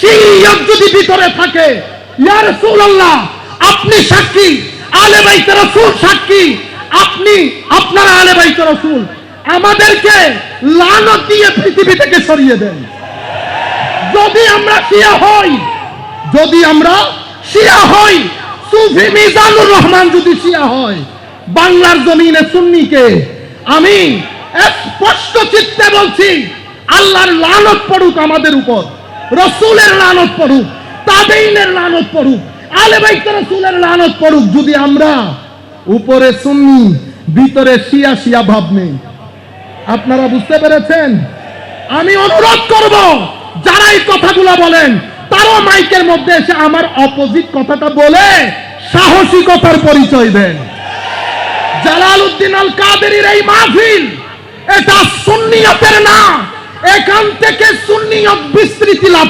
শিয়াত যদি ভিতরে থাকে, ইয়া রাসূলুল্লাহ, আপনি সাক্ষী, আলে বাইত রাসূল সাক্ষী, আপনি আপনারা আলে বাইত রাসূল, আমাদেরকে লানত দিয়ে পৃথিবী থেকে সরিয়ে দেন। যদি আমরা শিয়া হই, যদি আমরা শিয়া হই, সুফি মিজানুর রহমান যদি শিয়া হয়, বাংলার জমিনে সুন্নিকে আমি স্পষ্ট চিত্তে বলছি, আল্লাহর লানত পড়ুক আমাদের উপর। রসুলের লানত পড়ুক, তাবেইনের লানত পড়ুক, আলে বাইত রসুলের লানত পড়ুক, যদি আমরা উপরে সুন্নি, ভিতরে শিয়া শিয়া ভাব নেই। আপনারা বুঝতে পেরেছেন? আমি অনুরোধ করব, যারা এই কথাগুলো বলেন, তারও মাইকের মধ্যে এসে আমার অপোজিট কথাটা বলে সাহসিকতার পরিচয় দেন। জালাল উদ্দিন আল কাদেরির এই মাহফিল, এটা সুন্নিয়তের না। এখান থেকে সুন্নিয়ত বিস্তৃতি লাভ